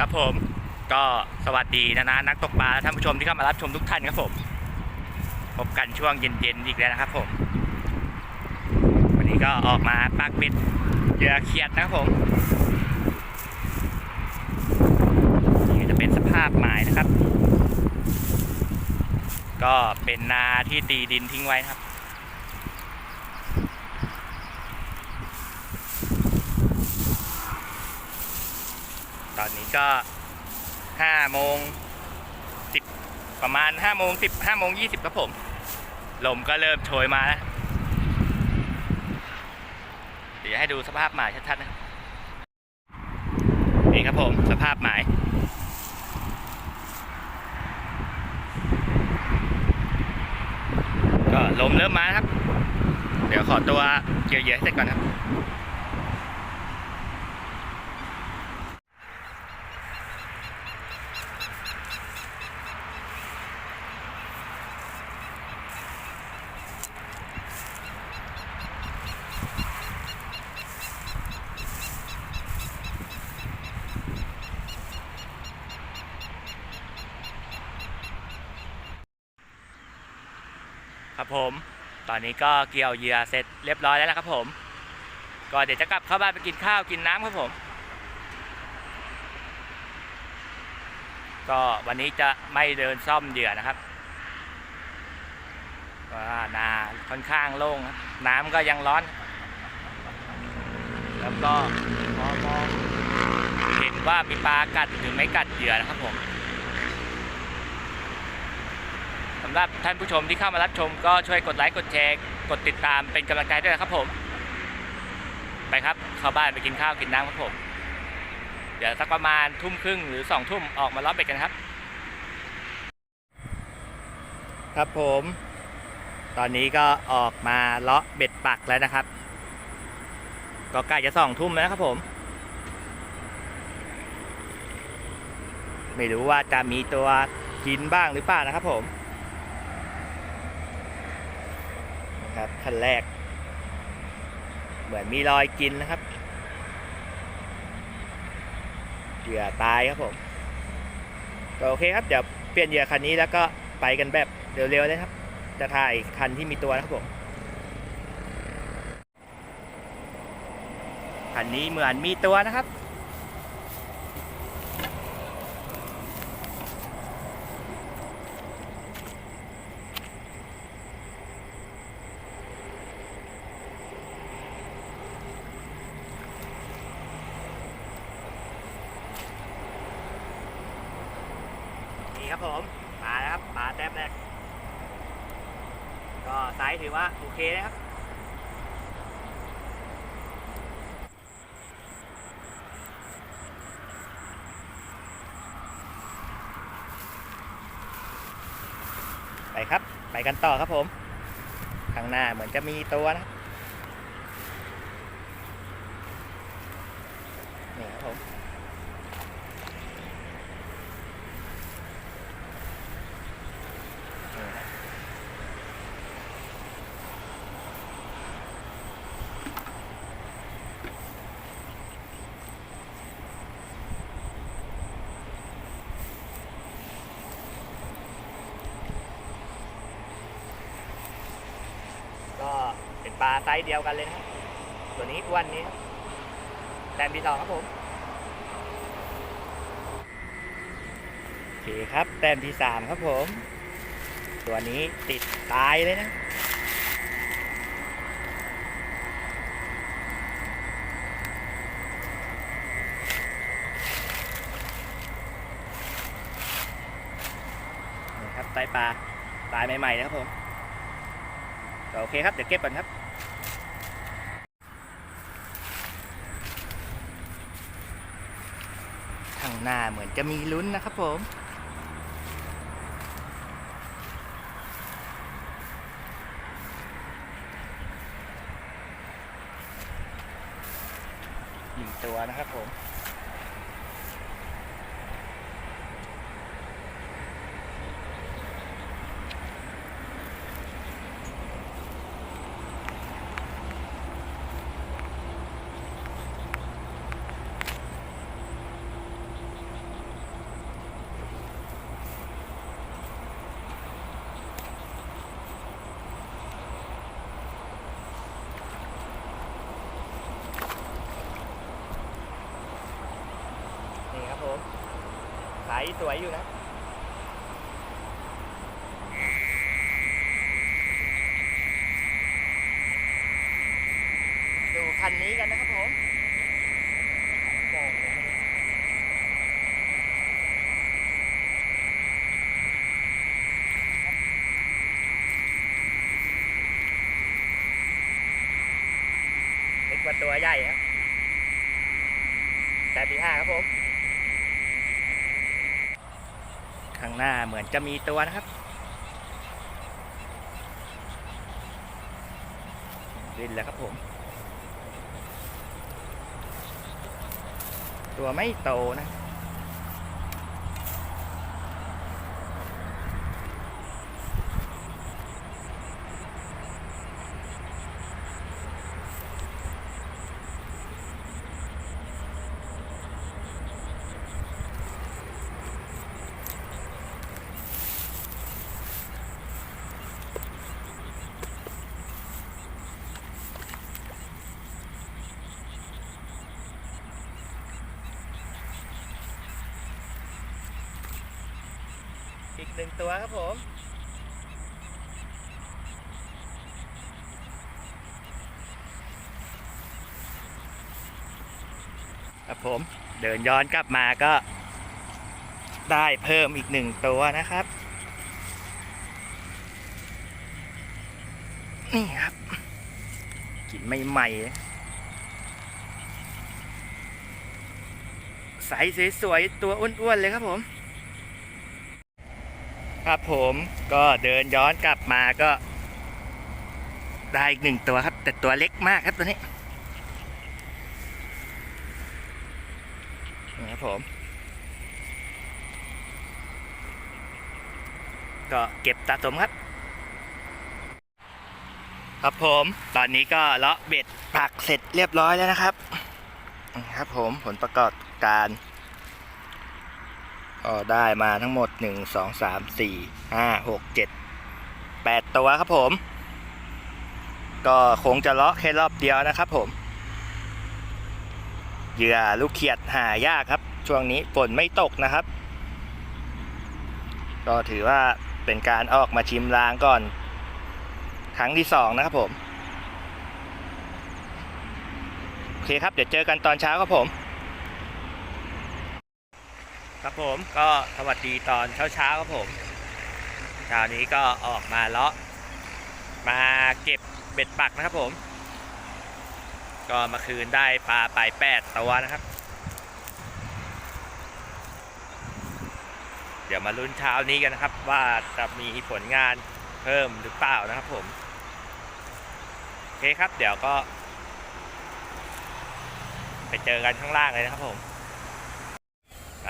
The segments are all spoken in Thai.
ครับผมก็สวัสดีนะนะนักตกปลาและท่านผู้ชมที่เข้ามารับชมทุกท่านครับผมพบกันช่วงเย็นๆอีกแล้วนะครับผมวันนี้ก็ออกมาปักเบ็ดเหยื่อเขียดนะครับผมนี่จะเป็นสภาพหมายนะครับ ก็เป็นนาที่ตีดินทิ้งไว้ครับ ตอนนี้ก็ห้าโมงสิบประมาณห้าโมงสิบห้าโมงยี่สิบครับผม ลมก็เริ่มโชยมาแล้วเดี๋ยวให้ดูสภาพหมายชัดๆนะนี่ครับผมสภาพหมายก็ลมเริ่มมาครับ เดี๋ยวขอตัวเกี่ยวเยอะเสร็จก่อนครับ ครับผม ตอนนี้ก็เกี่ยวเหยื่อเสร็จเรียบร้อยแล้วนะครับผม ก็เดี๋ยวจะกลับเข้าบ้านไปกินข้าวกินน้ำครับผม ก็วันนี้จะไม่เดินซ่อมเหยื่อนะครับว่านาค่อนข้างโล่งน้ำก็ยังร้อน แล้วก็มองเห็นว่ามีปลากัดหรือไม่กัดเหยื่อนะครับผม สำหรับท่านผู้ชมที่เข้ามารับชม ก็ช่วยกดไลค์กดแชร์กดติดตามเป็นกำลังใจด้วยนะครับผม ไปครับเข้าบ้านไปกินข้าวกินน้ำครับผม เดี๋ยวสักประมาณทุ่มครึ่งหรือสองทุ่มออกมาล้อเบ็ดกันครับ ครับผม ตอนนี้ก็ออกมาเลาะเบ็ดปักแล้วนะครับ ก็ใกล้จะสองทุ่มแล้วนะครับผมไม่รู้ว่าจะมีตัวกินบ้างหรือเปล่านะครับผม นะครับขั้นแรก เหมือนมีรอยกินนะครับเหยื่อตายครับผมก็โอเคครับเดี๋ยวเปลี่ยนเหยื่อคันนี้แล้วก็ไปกันแบบเร็วๆเลยครับ จะถ่ายคันที่มีตัวนะครับผมคันนี้เหมือนมีตัวนะครับ นี่ครับผมมาแล้วครับปลาแต้มแรก ก็ไซส์ถือว่าโอ เคนะครับไปครับ ไปกันต่อครับผม ข้างหน้าเหมือนจะมีตัวนะครับนี่ครับผม นี่ครับก็เปลาไซส์เดียวกันเลยนะตัวนี้อ้วนนี้แต้มที่สองครับผมโอเคครับ แต้มที่สามครับผม ตัวนี้ติดตายเลยนะนี่ครับไตปลาตายใหม่ๆนะครับผม โอเคครับ เดี๋ยวเก็บก่อนครับางหน้าเหมือนจะมีลุ้นนะครับผม หนึ่งตัวนะครับผม โผมายสวยอยู่นะ ดูคันนี้กันนะครับผมเล็กกว่าตัวใหญ่ครับแต่ปีห้าครับผม ข้างหน้าเหมือน จะมีตัวนะครับดินแล้วครับผม ตัวไม่โตนะ หนึ่งตัวครับผมครับผมเดินย้อนกลับมาก็ได้เพิ่มอีกหนึ่งตัวนะครับ นี่ครับกลิ่นใหม่ๆใสสวยๆตัวอ้วนๆเลยครับผม ครับผมก็เดินย้อนกลับมาก็ได้อีกหนึ่งตัวครับ แต่ตัวเล็กมากครับตัวนี้นี่ครับผมก็เก็บสะสมครับ ครับผมตอนนี้ก็เลาะเบ็ดปักเสร็จเรียบร้อยแล้วนะครับนะครับผมผลประกอบการ ก็ได้มาทั้งหมด 1 2 3 4 5 6 7 8 ตัวครับผม ก็คงจะเลาะแค่รอบเดียวนะครับผม เหยื่อลูกเขียดหายากครับ ช่วงนี้ฝนไม่ตกนะครับ ก็ถือว่าเป็นการออกมาชิมลางก่อน ครั้งที่สองนะครับผม โอเคครับ เดี๋ยวเจอกันตอนเช้าครับผม ครับผมก็สวัสดีตอนเช้าๆครับผมเช้านี้ก็ออกมาเลาะมาเก็บเบ็ดปักนะครับผม ก็เมาคืนได้ปลาไปแปดตัวนะครับ เดี๋ยวมาลุ้นเช้านี้กันนะครับ ว่าจะมีผลงานเพิ่มหรือเปล่านะครับผมโอเคครับเดี๋ยวก็ ไปเจอกันข้างล่างเลยนะครับผม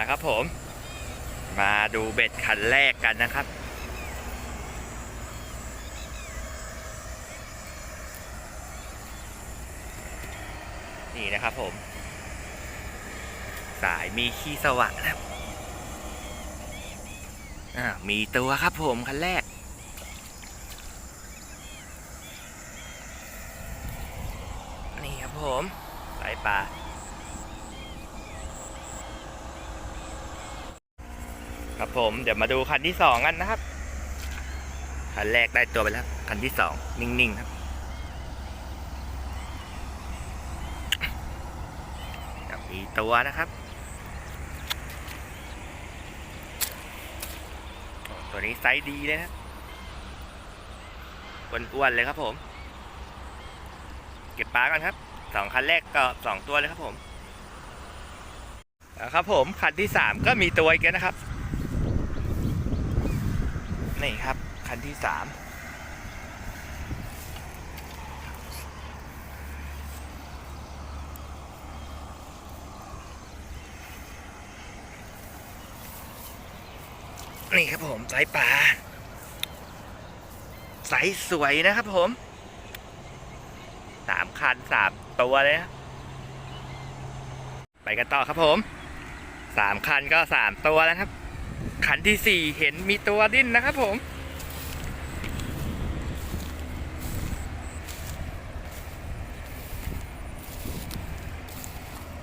มาครับผม มาดูเบ็ดคันแรกกันนะครับ นี่นะครับผม สายมีขี้สวะนะครับอ่ามีตัวครับผมคันแรก นี่ครับผมสายปลา ครับผมเดี๋ยวมาดูคันที่สองกันนะครับคันแรกได้ตัวไปแล้วคันที่สองนิ่งๆครับมีตัวนะครับ ตัวนี้ไซส์ดีเลยนะครับอ้วนๆเลยครับผม เก็บปลากันครับสองคันแรกก็สองตัวเลยครับผมครับผมคันที่สามก็มีตัวอีกแล้วนะครับ นี่ครับ คันที่สามนี่ครับผมสายป่าสายสวยนะครับผมสามคันสามตัวเลยนะไปกันต่อครับผมสามคันก็สามตัวแล้วครับ ขันที่สี่เห็นมีตัวดิ้นนะครับผม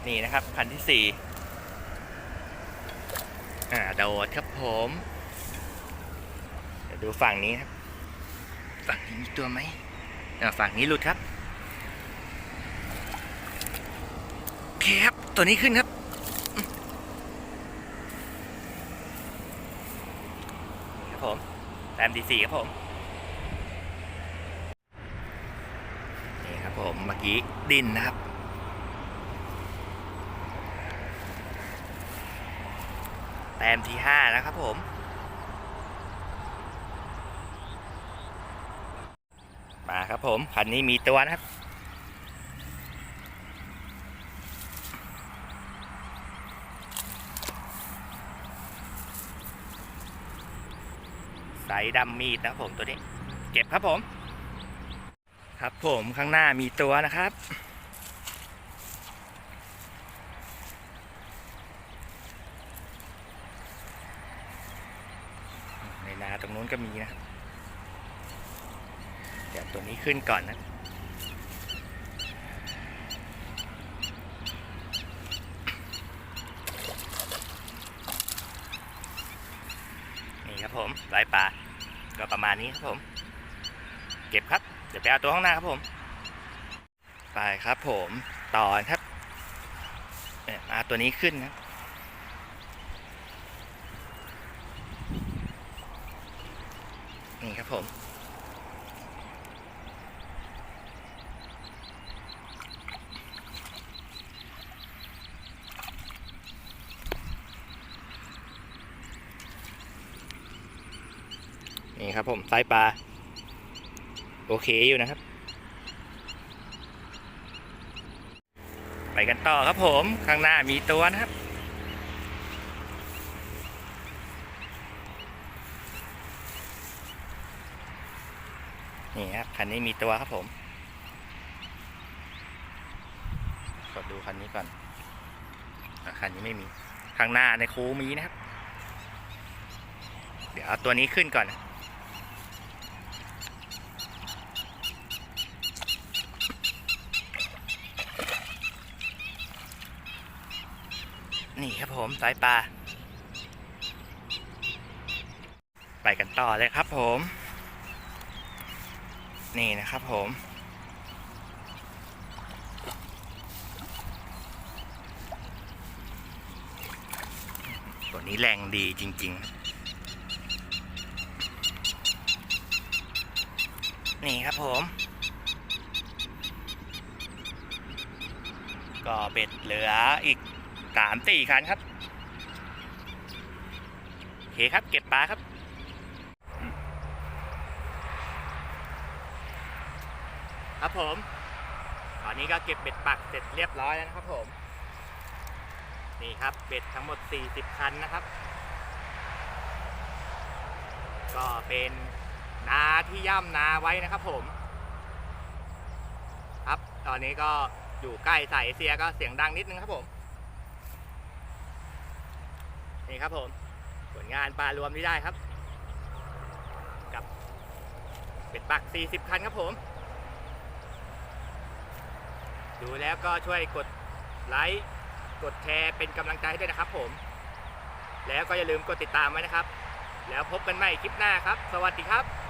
นี่นะครับคันที่สี่อ่าโดดครับผมเดี๋ยวดูฝั่งนี้ครับ ฝั่งนี้มีตัวไหมอ่าฝั่งนี้หลุดครับโอเคครับตัวนี้ขึ้นครับ MD4 ครับผม นี่ครับผมเมื่อกี้ดินนะครับ แต้มที่ 5 นะครับผมมาครับผมคันนี้มีตัวนะครับ ดำมีดนะผมตัวนี้ เก็บครับผม ครับผมข้างหน้ามีตัวนะครับ ในนาตรงนู้นก็มีนะครับเดี๋ยวตัวนี้ขึ้นก่อนนะนี่ครับผมลายปลา ก็ประมาณนี้ครับผม เก็บครับ เดี๋ยวไปเอาตัวข้างหน้าครับผม ไปครับผมต่อครับเนี่ยเอาตัวนี้ขึ้นนะนี่ครับผม นี่ครับผมไซส์ปลา โอเคอยู่นะครับ ไปกันต่อครับผมข้างหน้ามีตัวนะครับนี่ครับคันนี้มีตัวครับผมกดดูคันนี้ก่อนอคันนี้ไม่มี ข้างหน้าในคูมีนะครับ เดี๋ยวเอาตัวนี้ขึ้นก่อน นี่ครับผมสายปลาไปกันต่อเลยครับผม นี่นะครับผม ตัวนี้แรงดีจริง ๆ นี่ครับผม ก็เบ็ดเหลืออีก สามสี่คันครับโอเคครับ เก็บปลาครับครับผม ตอนนี้ก็เก็บเบ็ดปักเสร็จเรียบร้อยแล้วนะครับผม นี่ครับเบ็ดทั้งหมด 40 คันนะครับ ก็เป็นนาที่ย่ำนาไว้นะครับผม ครับ ตอนนี้ก็อยู่ใกล้สายเอเชียก็เสียงดังนิดนึงครับผม นี่ครับผมผลงานปลารวมที่ได้ครับ กับเป็ดปัก 40 คันครับผม ดูแล้วก็ช่วยกดไลค์กดแชร์เป็นกำลังใจให้ด้วยนะครับผม แล้วก็อย่าลืมกดติดตามไว้นะครับ แล้วพบกันใหม่คลิปหน้าครับ สวัสดีครับ